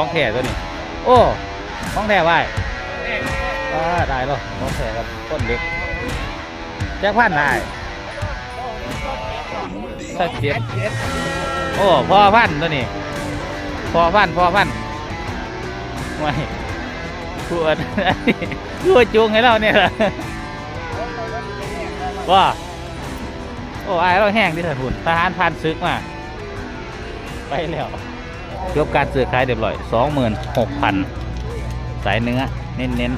ของแท้ตัวนี้ โอ้ของแท้ไว้อ่าได้แล้วของแท้ครับต้นเล็กแจ็คพันได้สักเจ็ดโอ้พอพันตัวนี้พอพันพอพันไม่ปวดปวดจุงให้เราเนี่ยล่ะว่าโอ้อายเราแห้งที่ถนนทหารพันซึกมา ไปแล้ว จบการซื้อขายเรียบร้อยสองหมื่นหกพันสายเนื้อเน้นเน้น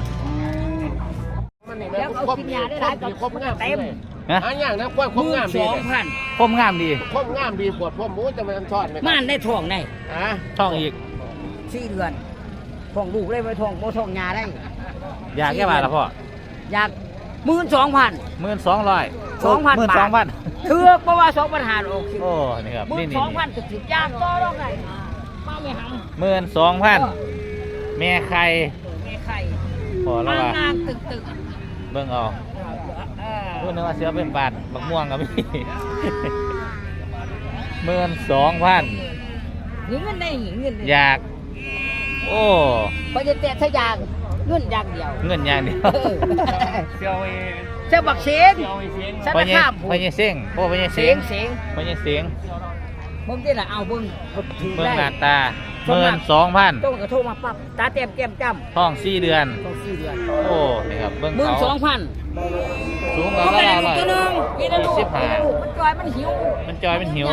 มันนี่แม่ครบดีครบดีครบงามเต็มๆนะหาอย่างนะความครบงามสดีองพันคมงามดีครบงามดีปวดพวกหมูจะมันทอดไหมม่านได้ทองได้อะท่องอีกสี่เดือนทองลูกได้ไว้ทองโบทองยาได้อยากแค่บาทละพ่ออยากหมื่นสองพันหมื่นสองร้อย2,000หมื่นบาทสองพันเถือกเพราะว่าสองพันหารโอเคโอ้นี่ครับหมื่นี่นนี่สองพันถึงยากต่อรองไง มาไม่หังหมื่นสองพันแม่ไข่แม่ไข่พอแล้วนางว่านางตึกตึกเบิ่งเอาเออพูดนึกว่าเสือเป็นบาทบักม่วงกับพี่หมื่นสองพันหนีเงินได้หนีเงินได้อยาก โอ้พอจะแตะทะยางเงินอย่างเดียว เงินอย่างเดียวเออเซียวเอเจ้าบักเชนฉันพจะญข้ามพญเสียงโอ้พญเสีเสียยงงเสียงพญเสียง มึงที่ละเอาเบิ้งถือเบิ่งได้ หน้าตาสองหมื่ล้านนสองพันต้องกระโทรมาปั๊บตาเต็มแก้มจ้ท้องสี่เดือนำต้องสี่เดือนโอ้นี่ครับเบิ่งหมื่นเขาสองพันสูงกว่าเขาเราไม่ได้เราลูกตัวหนึงมีแต่ลูกสิบห้า ลูกมันจอยมันหิวมันจอยมันหิว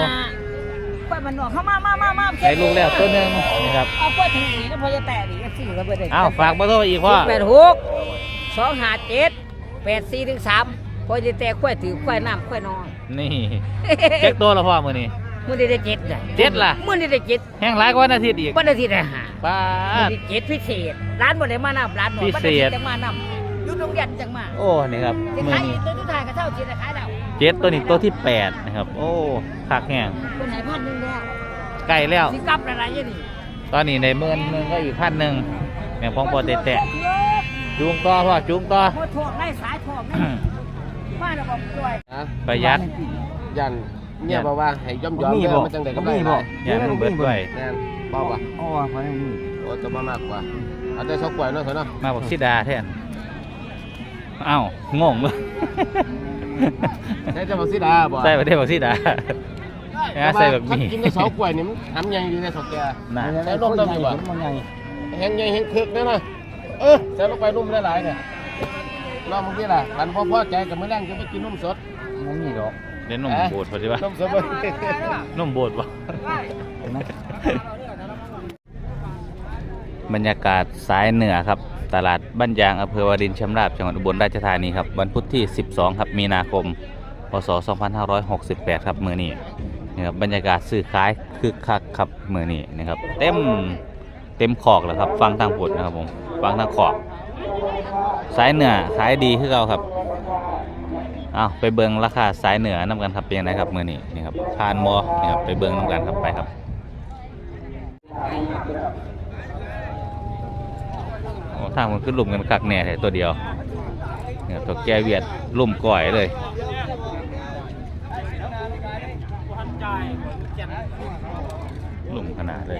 ไปมันหนวกเข้ามามามามาได้ลูกแล้วตัวหนึงนี่ครับเอากล้วยถึงนี้ก็พอจะแตะดิสี่ก็ไปได้ อ้าวฝากเบอร์โทรอีกพ่อแปดหกสองห้าเจ็ดแปดสี่ถึงสามพอจะแตะกล้วยถือกล้วยน้ำกล้วยนอนนี่เช็คตัวแล้วพ่อมือนี้ มื่อได้ได้เจ็ดเลยเจ็ดล่ะ มื่อได้ได้เจ็ดแห้งหลายกว่าวันอาทิตย์อีกวันอาทิตย์ได้ห้าป้ามื่อดได้เจ็ดพิเศษ ร้านบ่ได้มานับร้านหน่อยพิวันเศอาทิตษย์จังมานำอยู่โรงเรียนจังมาโอ้ นี่ครับจะมือขายนี้ตัวทุกทายก็เท่าเจ็ดขายแล้วเจ็ดตัวนี้ตัวที่แปดนะครับ โอ้คักแห้งเป็นไหนพันหนึ่งแล้วใกล้แล้ว สิกลับอะไรอยังนี่ตอนนี้ในหมื่นหนึงก็อีกพันหนึ่งแม่งพองพอแตะๆจูงต่อพ่อจูงต่อ โคตรทองไล่สายทองบ้านเราบอกด้วยอะประหยัดยัน เนี่ยบอกว่าให้ย่อมยอมเด้อมันจังได้กำไรหลายอย่ามันเบิดไว้แน่นบอกว่าอ๋อพอยังมีโอ้จะมามากกว่าเอาแต่ชอบกล้วยเนาะเถอะเนาะมาบอกชิดาแทนอ้าวงงเลยใช่จะบอกสิดาบ่ใส่ประเทศบอกชิดานะใส่แบบนี้กินแต่เสากล้วยนี่มันทำยังอยู่ในสอกแกนะใส่ลงได้ไหมวะมันใหญ่แห้งใหญ่แห้งคึกเนี่ยนะเออใส่ลงไปนุ่มหลายๆเนี่ยลองมึงดิล่ะมันพ่อพ่อใจกับมื้อแรงจะไปกินนมสดมันมีดอก เล่นนมโบดพอดีปะนมสดบ่นมโบดปะบรรยากาศสายเหนือครับ ตลาดบ้านยางอำเภอวารินชำราบจังหวัดอุบลราชธานีครับ วันพุธที่ 12 ครับมีนาคม พศ 2568 ครับมือนี้นี่ครับบรรยากาศซื้อขายคึกคักครับมือนี้นะครับ เต็มเต็มขอกแล้วครับ ฟังทางผลนะครับผมฟังทางขอกสายเหนือขายดีคือเราครับ เอาไปเบิงราคาสายเหนือน้ำกันครับเป็นยังไงครับมือนี้นี่ครับทานมอนี่ครับไปเบิงน้ำกันครับไปครับทางมันขึ้นลุ่มกันคักแน่แต่ตัวเดียวนี่ครับตัวแกเวียดลุ่มก่อยเลยลุ่มขนาดเลย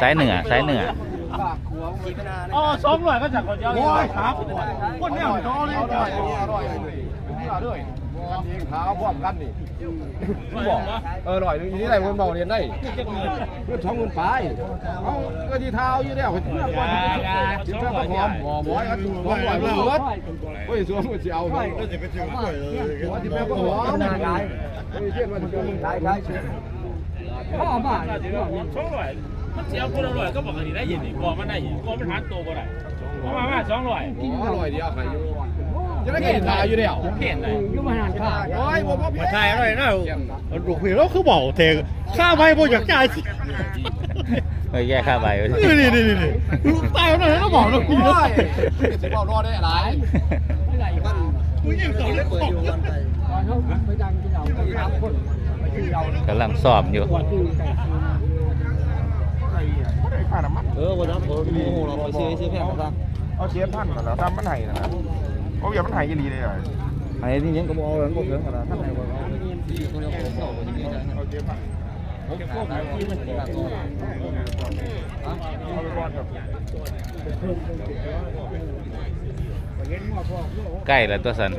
สายเหนือสายเหนือ อ๋อสองร้อยก็จากคนเดียวครับคนเดียวเขาเลยอร่อยอร่อยด้วยกันเองขาวพร้อมกันนี่บอกเอออร่อยอยู่ที่ไหนคนบอกเรียนได้เพื่อนท้องเงินไปเอาก็ดีเท้าอยู่แล้วเพื่อนว่าจิ้มแค่หอมหอมหอยกันหอมหวานมันเบิดเฮ้ยสวมมันจะเอาเลยก็จะไปถึงด้วยว่าจิ้มแค่หอมนาไก่เฮ้ยเชื่อมันจะมึงขายขายพ่อบ้านสองร้อย มันเสียคนละร้อยก็บอกกันดีได้ยินดิกอมันได้ยินกอมันหันตัวบ่ได้เพราะว่ามาสองร้อยอร่อยเดียวใครอยู่จะได้กินทายอยู่เดียวเห็นเลยยุ่งมาหานข้าโอ้ยผมว่ามาไทยอะไรนะลูกพี่เราคือบอกเทข้าไม่บ่อยากจ่ายสิเฮ้ยแย่ค่าใบไว้นี่นี่นี่นี่ตายแล้วนะก็บอกลูกพี่โอ้ยจะบอกรอได้หลายมึงยังสอนเล่นของกำลังซ้อมอยู่ เออวันนั้นผมโมโหเราไปซื้อซื้อแพงกว่าเอาเชฟพันธุ์แล้วทำมันไห้นะโอ้ยอย่ามันไห้ยี่ลีเลยอะไอ้ที่ยังก็บอกแล้วบอกเถิงกันนะท่านไหนบอกเอาเชฟพันธุ์ใกล้แล้วตัวสัน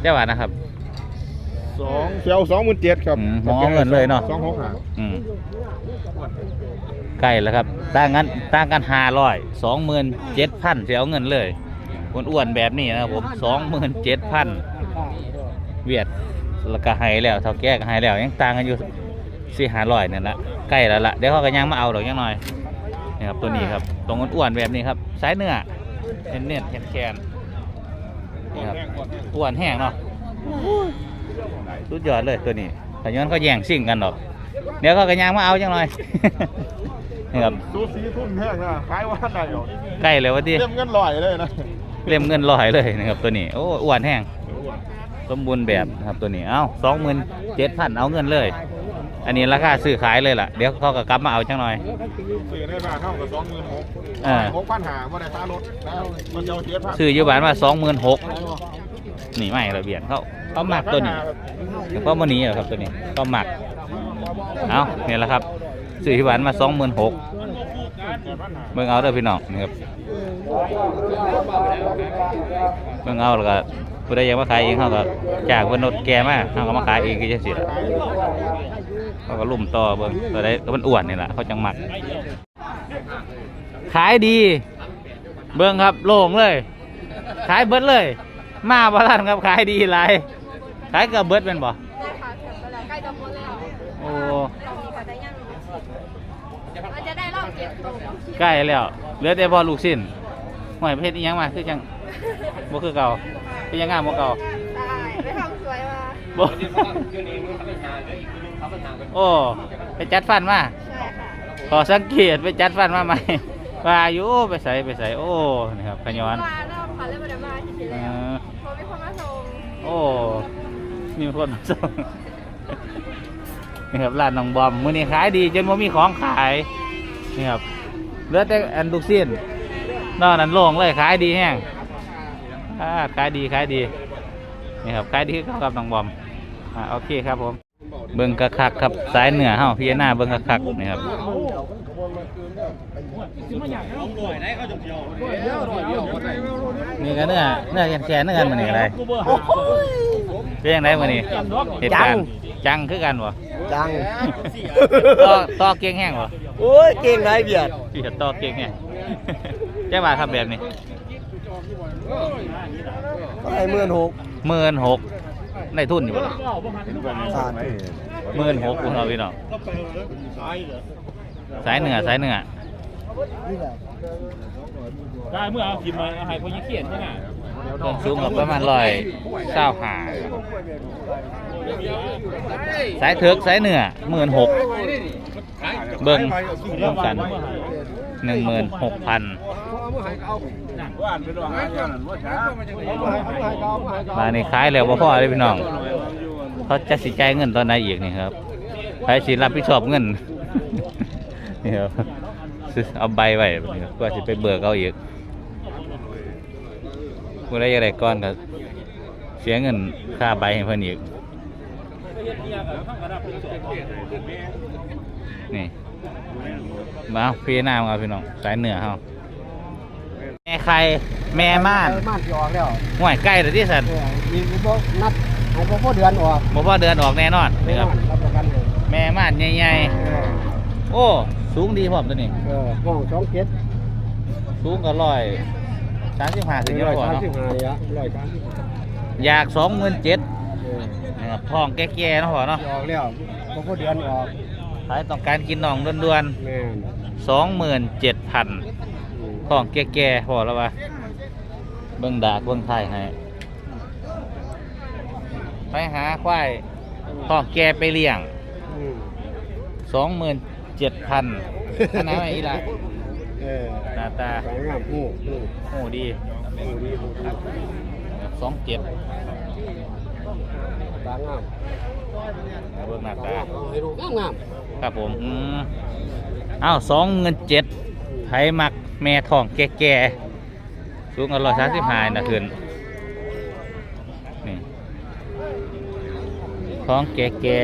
เจ้าว่านะครับ สองเสียวสองหมื่นเจ็ดครับอืมมองเอาเงินเลยเนาะ สองหกห้าอืมใกล้แล้วครับต่างกันต่างกันห้าร้อยสองหมื่นเจ็ดพันเสียเอาเงินเลยอ้วนๆแบบนี้นะครับผมสองหมื่นเจ็ดพันเวียดแล้วก็ให้แล้วเท่าแก่ก็ให้แล้วยังต่างกันอยู่สี่ห้าร้อยเนี่ยละใกล้แล้วล่ะเดี๋ยวเขาก็ยังมาเอาดอกยังหน่อยนี่ครับตัวนี้ครับตรงอ้วนๆแบบนี้ครับสายเนื้อเน้นๆแคนๆนี่ครับอ้วนแห้งเนาะ สุดยอดเลยตัวนี้ขย้อนเขาแย่งซิ่งกันหรอกเดี๋ยวเขาก็ยังมาเอาจังหน่อย นี่ครับสูสีทุ่นแพงนะขายว่าได้หรอใกล้แล้ววะที่เต็มเงินลอยเลยนะเล่มเงินลอยเลยนะครับตัวนี้โอ้อ้วนแห้งสมบูรณ์แบบนะครับตัวนี้เอ้าสองหมื่นเจ็ดพันเอาเงินเลย อันนี้ราคาซื้อขายเลยล่ะ เดี๋ยวเขาก็กลับมาเอาจังหน่อยซื้อในบ้านเท่ากับสองหมื่นหกเออหกพันหาว่าได้ค่ารถแล้วมันจะเอาเสียพันซื้ออยู่บ้านมาสองหมื่นหกนี่ไม่ระเบียนเขา เขาหมักตัวนี้เขามานี้เหรอครับตัวนี้เขาหมักเอาเนี่ยแหละครับซื้อที่บ้านมาสองหมื่นหกเบิ่งเอาเด้อพี่น้องนี่ครับเบิ่งเอาแล้วก็ผู้ใดอยากมาขายเองเขาก็จากเพิ่นรถแกมาเขาก็มาขายเองก็จะเสิล่ะเขาก็ลุ่มต่อเบิ่งตัวใดก็มันอ้วนนี่แหละเขาจังหมักขายดี เบิ่งครับโล่งเลย ขายเบิดเลย มาบ่ทันครับขายดีหลาย ขายเกับเบิดเป็นบ่ได้ค่ะเสร็จไปแล้วใกล้จะหมดแล้วโอ้เรามีปัจจัยยังมันจะได้รอบเก็บตรงใกล้แล้วเหลือแต่บ่ลูกสิ้นห่วยประเภทนี้ยังมาคือจังบ่คือเก่าเป็นยังงามบ่เก่าได้ไปทำสวยมาบ่โอ้ไปจัดฟันมาใช่ค่ะขอสังเกตไปจัดฟันมาใหม่ว่าอยู่ไปใส่ไปใส่โอ้นี่ครับขย้อนมาเริ่มผ่านเริ่มมาเดินมาที่เอแล้วอพอมีคนมาส่งโอ้ มีคนมาส่งนี่ครับร้านน้องบอมมื้อนี้ขายดีจนบ่ามีของขายนี่ครับเหลือแต่อันลูกสิ้นนอกนั้นโล่งเลยขายดีแฮงอ่าขายดีขายดีนี่ครับขายดีคือเก่ากับน้องบอมอ่าโอเคครับผมเบิ่งกระคักครับสายเหนือเฮาพี่หน้าเบิ่งกระคักนี่ครับนี่ก็เนื้อเนื้อแขนๆเนื้อกันมันนี่อะไร เป็นยังไงมันนี่เหตุการณ์จังคือกันวะจังต่อต่อเก่งแห้งวะโอ้ยเก่งไรเบียดพี่ต่อเก่งแห้งแจ้มาครับแบบนี้ก็ให้หมื่นหกหมื่นหกในทุนอยู่บ่ล่ะขาดหมื่นหกคุณเอาพี่น้องสายเหนือสายเหนือได้เมื่อเอากินมาเอาให้คนยี่เขียนใช่ไหม ต้นสูงกับประมาณร้อยเก้าหาสายเถิกสายเหนือหมื่นหกเบิ้งร่วมกันหนึ่งหมื่นหกพันมาในขายแล้วพ่อเลยพี่น้อง เขาจะสิจ่ายเงินตอนไหนอีกนี่ครับใครสิรับผิดชอบเงินนี่ครับเอาใบไว้ก็สิไปเบิกเอาอีก ผู้ใดอยากได้ก้อนก็เสียเงินค่าใบให้เพิ่นอีกนี่มาเอาพี่น้ำเอาพี่น้องสายเหนือเฮาแม่ใครแม่ม่านม่านที่ออกแล้วห่วยใกล้แล้วที่สันเออมีบ่นัดให้บ่พอเดือนออกบ่พอเดือนออกแน่นอนนี่ครับรับประกันเลยแม่ม่านใหญ่เออๆโอ้ สูงดีพร้อมตัวนี้เออห้องสองเจ็ดสูงก็ร้อย สามสิบห้าถึงร้จะอยพอสามเนาะสิบห้าเลยอะร้อยสามสิบห้าอยากสองหมื่นเจ็ดเออนะครับทองแก่ๆเนาะพอเนาะที่ออกแล้วบ่พอเดือนออกใครต้องการกินน่องด่วนแม่นๆสองหมื่นเจ็ดพันอืมทองแก่ๆพอแล้ววะเบิ่งดากเบิ่งไทยให้ไปหาควายทองแก่ไปเลี้ยง อืมสองหมื่นเจ็ดพันขนาดไหนอีละ เออหน้าตาสวยงามผู้ผู้โอ้ดีผู้ดีผู้ดีสองเจ็ดตางามเบิ่งหน้าตาเอาให้ดูงามงามครับผมอืมอ้าวสองเงินเจ็ดไผมักแม่ทองแก่ๆสูงอร่อยสามสิบห้านะคืนนี่ท้องแก่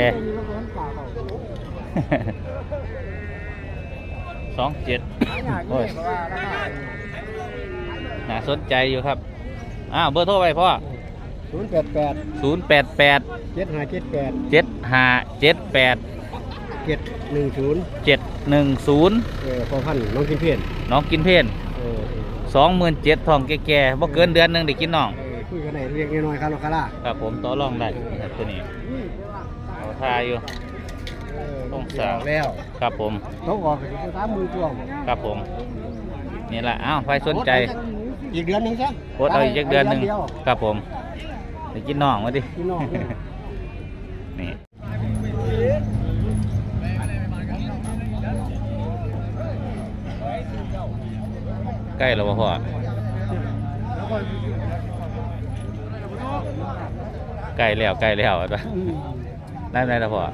ๆ สองเจ็ดโอ้ยน่าสนใจอยู่ครับ อ้าวเบอร์โทรไปพ่อศูนย์แปดแปดศูนย์แปดแปดเจ็ดห้าเจ็ดแปดเจ็ดห้าเจ็ดแปดเจ็ดหนึ่งศูนย์เจ็ดหนึ่งศูนย์เออพอพันน้องกินเพี้ยนน้องกินเพนเออสองหมื่นเจ็ดทองแก่ๆบ่เกินเดือนหนึ่งได้กินน้องเออคุยกันไหนเรียกน้อยๆครับลูกค้าล่ะครับผมต่อรองได้ครับตัวนี้เอาทาอยู่ ต้องสาวแล้วครับผมต้องออกถึงสามหมื่นตัวครับผม นี่แหละอ้าวใครสนใจ อีกเดือนหนึงใช่โพสต์เอาอีกจักเดือนหนึ่งดียวครับผมไปกินน้องมาดิพี่น้องเนี่ยนี่ใกล้แล้วบ่พ่อใกล้แล้วใกล้แล้วอะได้ไหมล่ะพ่อจะ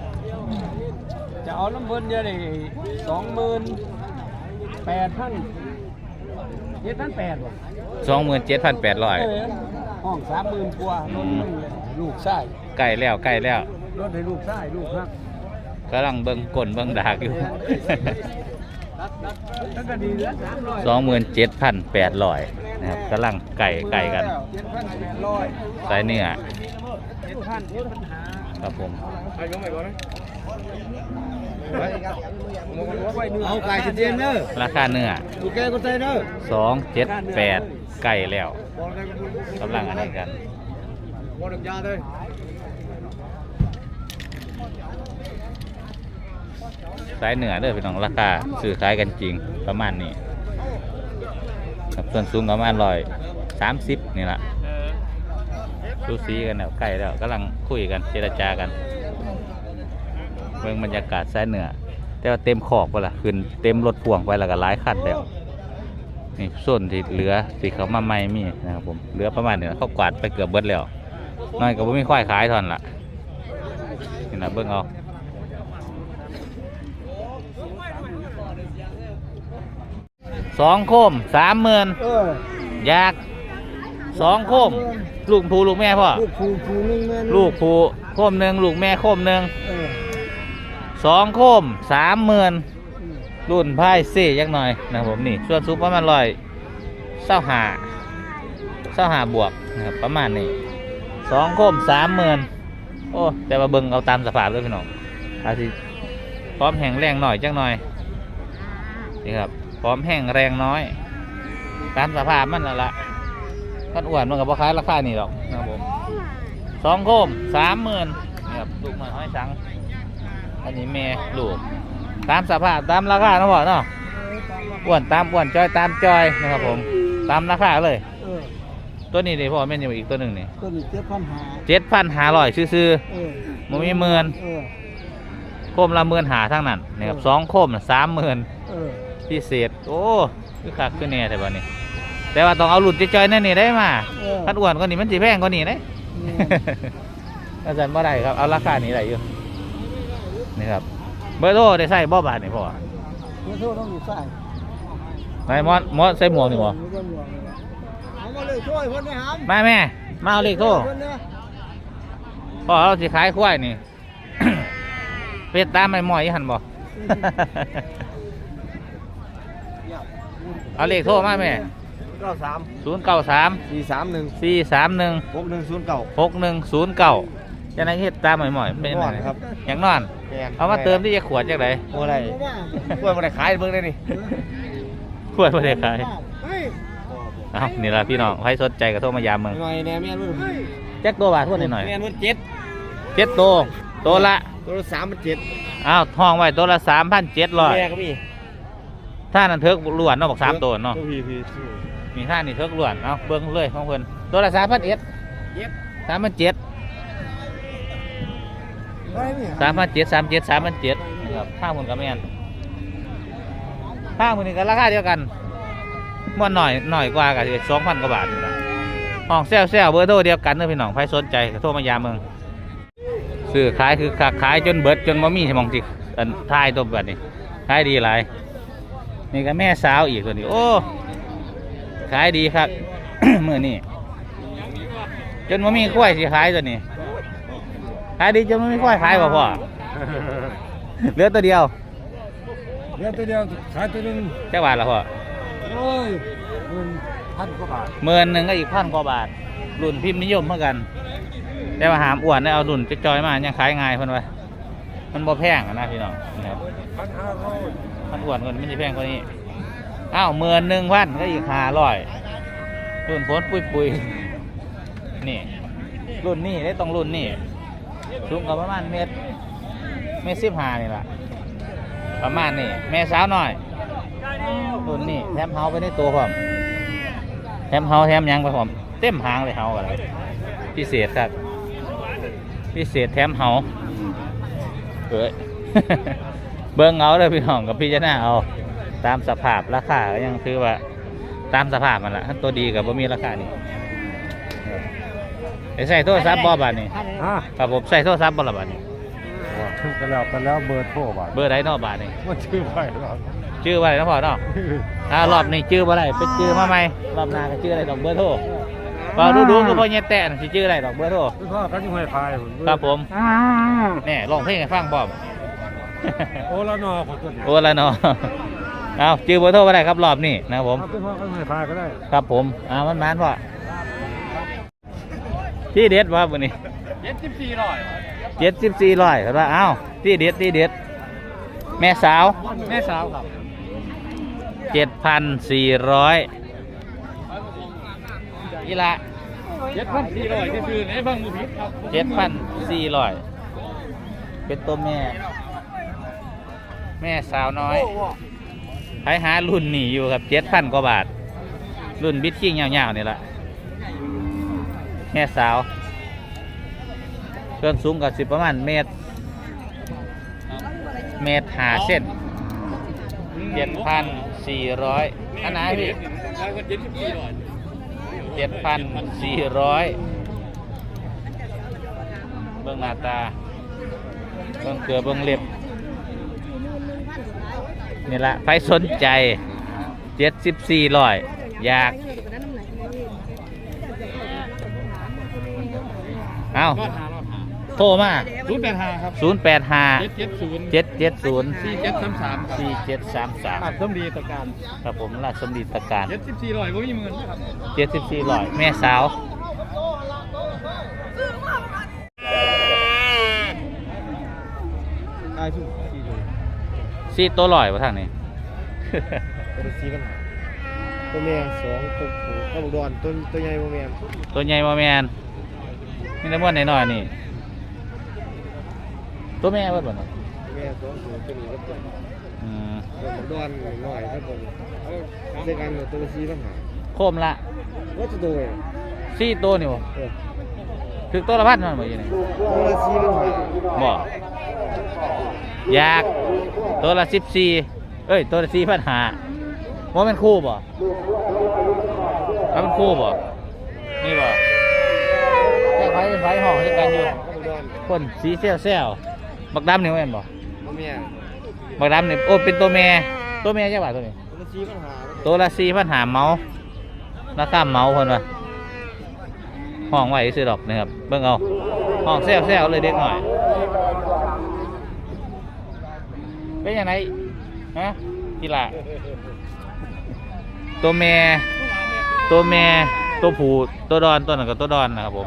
เอาน้ำเบิ้ลเดียวเลยสองหมื่นแปดพันเจ็ดพันแปดว่ะสองหมื่นเจ็ดพันแปดร้อย เออห้องสามหมื่นกว่าลดให้ลูกไส้ใกล้แล้วใกล้แล้วลดให้ลูกไส้ลูกฮักกำลังเบิ่งก้นเบิ่งดากอยู่ แล้วก็ดีแล้วสามร้อยสองหมื่นเจ็ดพันแปดร้อยนะครับกำลังไก่ไก่กันเจ็ดพันแปดร้อยใส่เนื้อเจ็ดพันเจ็ดพันหา ครับผม เอาไก่เจนเนอร์ราคาเนื้อดูแกก็ใจเนอร์สองเจ็ดแปดไก่แล้วกำลังอันนี้กันบอลยาเลยสายเหนือเด้อพี่น้องราคาซื้อขายกันจริงประมาณนี้ครับส่วนสูงประมาณร้อยสามสิบนี่แหละดูสีกันแล้วใกล้แล้วกำลังคุยกันเจรจากัน เบิ่งบรรยากาศสายเหนือแต่ว่าเต็มขอบไปละขึ้นเต็มรถพ่วงไปแล้วก็หลายคันแล้วนี่ส่วนที่เหลือสีเขามาใหม่มีนะครับผมเหลือประมาณนี้นะเขากวาดไปเกือบเบิดแล้วน้อยก็บ่มีควายขายทอนละนี่นะเบิ่งเอาสองโคมสามหมื่นเอออยากสองโคม ลูกผูลูกแม่พ่อ ลูกผูผูนึงแม่นึงลูกผูโคมหนึ่งลูกแม่โคมหนึ่งเออ สองโคมสามหมื่นรุ่นไพ่เซ่ยักหน่อยนะครับผมนี่ส่วนสูงประมาณร้อยเศร้าหาเศร้าหาบวกนะครับประมาณนี้สองโคมสามหมื่นโอ้แต่ว่าเบิ่งเอาตามสภาพเลยพี่น้องอาจสิพร้อมแห้งแรงหน่อยจักหน่อยนี่ครับพร้อมแห้งแรงน้อย ตามสภาพมันนั่นละมันอ้วนมันกับพ่อค้าราคานี่หรอกนะครับผมสองโคมสามหมื่นนี่ครับลูกมันห้อยสัง อันนี้แม่ลูก ตามสภาพตามราคาเนาะพ่อเนาะอ้วนตามอ้วนจอยตามจอยนะครับผม ตามราคาเลย เออตัวนี้นี่พ่อแม่นอยู่อีกตัวหนึ่งนี่ต้นเจ็ดพันหาเจ็ดพันหาร้อยซื้อเออๆมันมีหมื่นเออ โคมละหมื่นหาทั้งนั้นนะครับสองโคมสามหมื่นเออพิเศษ โอ้คือคักคือแน่แต่บ่นี้แต่ว่าต้องเอาหลุดจอยๆแน่นี่ได้มาเออถ้าอ้วนกว่านี้มันสิแพงกว่านี้ได้อาจารย์บ่ได้ครับ เอาราคานี้ได้อยู่ นี่ครับเบอร์โทรได้ใส่บ่บาทนี่พ่อเมื่อโทษต้องอยู่ใส่ไหนมอสมอสใส่หมวกนี่บ่เอามาเลยช่วยเพื่อนไม่หามมาแม่มาเอาเลขโทรเพื่อนเนี่ยพ่อเราสิขายควายนี่ เป็ดตามไม่หมอยอีหันบ่ เอาเลขโทรมาแม่เก้าสามศูนย์เก้าสามสี่สามหนึ่งสี่สามหนึ่งหกหนึ่งศูนย์เก้าหกหนึ่งศูนย์เก้าจะนั่งเฮ็ดตามไม่หมอยเป็นยังนไงอนครับอย่างนอน เอามาเติมที่จะขวดจากไหนโอ้ไรกล้วยมาได้ขายเบิ่งได้นี่ขวดไม่ได้ขายเอานี่ละพี่น้องใครสนใจก็โทรมายามมึงหน่อยแน่แม่นเบิ่งแจ็คตัวบาททวนหน่อยแม่นเบิ่งเจ็ดเจ็ดตัวตัวละตัวละสามพันเจ็ดอ้าวห้องไว้ตัวละสามพันเจ็ดร้อยแม่ก็มีถ้านันเทิกล้วนเนาะบอกสามตัวเนาะตัวพี่พี่มีท่านี่เทิกล้วนเอาเบิ้งเลยของเพิ่นตัวละสามพันเอ็ดเจ็ดสามพันเจ็ดได้ไหม สามพันเจ็ดสามเจ็ดสามพันเจ็ดนะครับข้างคนกับแม่นข้างคนนี้ก็ราคาเดียวกันมันหน่อยหน่อยกว่ากับสองพันกว่าบาทอยู่นะห้องแซวแซวเบอร์โทรเดียวกันเด้อพี่น้องใครสนใจโทรมายามเมืองซื้อขายคือขาขายจนเบิดจนบ่มีสมองจิอันท้ายตัวแบบนี้ขายดีหลายนี่ก็แม่สาวอีกตัวนี้โอ้ขายดีครับมื่อนี้จนบ่มีกล้วยสิขายตัวนี้ ขายดีจนบ่มีกล้วยขายบ่พ่อเหลือตัวเดียวเดือนตัวเดียวขายตัวหนึงแค่บาทละพ่อโอ้ยเงินพันกว่าบาทหมื่นหนึ่งก็อีกพันกว่าบาท รุ่นพิมพ์นิยมเหมือนกัน แต่ว่าหามอ้วนได้เอารุ่นจอยๆมายังขายง่ายเพิ่นว่ามันบ่แพงอะนะพี่น้องนะครับพันห้าร้อยมันอ้วนกว่านี้ไม่ใช่แพงกว่านี้อ้าวหมื่นหนึ่งพันก็อีกห้าร้อยรุ่นฝนปุยปุยๆนี่รุ่นนี้ได้ต้องรุ่นนี้ สูงกับประมาณเมตรเมตรสิบห้านี่แหละประมาณนี้แม่สาวหน่อยรุ่นนี้แถมเฮาไปในตัวพร้อมแถมเฮาแถมยังไปพร้อมเต็มหางเลยเฮาอะไรพิเศษครับพิเศษแถมเฮาเอ้ยเบิ่งเอาเลยพี่น้องกับพี่จะหน้าเอาตามสภาพราคาก็ยังคือว่าตามสภาพมันละตัวดีกับบ่มีราคานี่ ไอ้ใส่โทรศัพท์บ่บาดนี่ฮะครับผมใส่โทรศัพท์บ่ละบาดนี่กันแล้วกันแล้วเบอร์โทรบาทเบอร์ใดเนอกบาดนี่มันชื่อไปหรอชื่อว่าอะไรนะพ่อเนาะอ่ารอบนี้ชื่อว่าอะไรเป็นชื่อมาใหม่รอบหน้าก็ชื่ออะไรดอกเบอร์โทรเปล่าดูดูๆคือพ่อเงี้ยแตะน่ะสิชื่ออะไรดอกเบอร์โทรพี่พ่อกันยังไงพายครับผมแนี่ลองเพลงให้ฟังบ่อมโอละนอผมก็เดี๋ยวโอ้ละเนาะเอาชื่อเบอร์โทรว่าอะไรครับรอบนี้นะครับผมพี่พ่อกันยังไงพายก็ได้ ครับผม อ่ามันมันพ่อ ที่เด็ดว่าวันนี้เจ็ดสิบสี่ร้อยเจ็ดสิบสี่ร้อยครับว่าอ้าวที่เด็ดที่เด็ด แม่สาวแม่สาวครับเจ็ดพันสี่ร้อยอีละเจ็ดพันสี่ร้อยคือในบางมือพิษครับเจ็ดพันสี่ร้อยเป็นตัวแม่ แม่สาวน้อยไปหารุ่นนี่อยู่ครับเจ็ดพันกว่าบาท รุ่นบิดกิ้งยาวๆนี่แหละ แม่สาวเครื่องสูงกับสิบประมาณเมตร เมตรหาเส้นเจ็ดพันสี่ร้อยอันไหนพี่เจ็ดพันสี่ร้อยเบื้องหน้าตา เบื้องเกลือเบื้องเล็บ นี่ละใครสนใจเจ็ดสิบสี่ร้อยอยาก เอาโทรมา ศูนย์แปดห้าครับศูนย์แปดห้าเจ็ดเจ็ดศูนย์เจ็ดเจ็ดศูนย์สี่เจ็ดสามสามครับสี่เจ็ดสามสามตัดสมดีตะการครับผมราชสมดีตการ เจ็ดสิบสี่ร้อยก็มีหมื่นนะครับเจ็ดสิบสี่ร้อย แม่สาว ตายชุ่มสี่อยู่สี่ตัวลอยวะทางนี้ ตัวสีกันตัวแม่สองตัวผู้ข้าวดอนตัวตัวใหญ่โมแมนตัวใหญ่มาแมน นี่ได้ม้วนน้อยๆนี่ ตัวแม่เบิดบ่เนาะแม่สองตัวตัวนี้ก็ตัวอืมตัวข้าวดอนหน่อยครับผมเอาเจอกันตัวสีปัญหาโคมละว่าจะโดยสี่ตัวนี่บ่เออถึกตัวละพันมันบ่อยู่นี่ตัวละสีปัญหาบ่อยากตัวละสิบสี่เอ้ย ตัวละสี่พันหาว่าเป็นคู่บ่ว่าเป็นคู่บ่นี่บ่ แค่ไฟเป็นไฟห้องด้วยกันอยู่ข้าวดอนคนสีเซลเซลบักดำนี่แม่นบ่ตัวแม่บักดำนี่โอ้เป็นตัวแม่ตัวแม่จังหวะตัวนี้ตัวละสีปัญหาตัวละสี่พันหาเมาราคาเมาเพิ่นว่าห้องไว้ซื้อดอกนะครับเบิ่งเอาห้องแซวแซวเลยเด็กหน่อย เป็นยังไงฮะทีละตัวแม่ตัวแม่ตัวผู้ตัวดอนตัวนั้นกับตัวดอนนะครับผม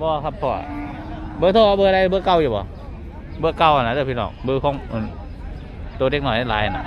บ่ครับพ่อเบอร์โทรเบอร์อะไรเบอร์เก่าอยู่บ่เบอร์เก่านะเด้อพี่น้องเบอร์ของตัวเด็กหน่อยหลายๆนะ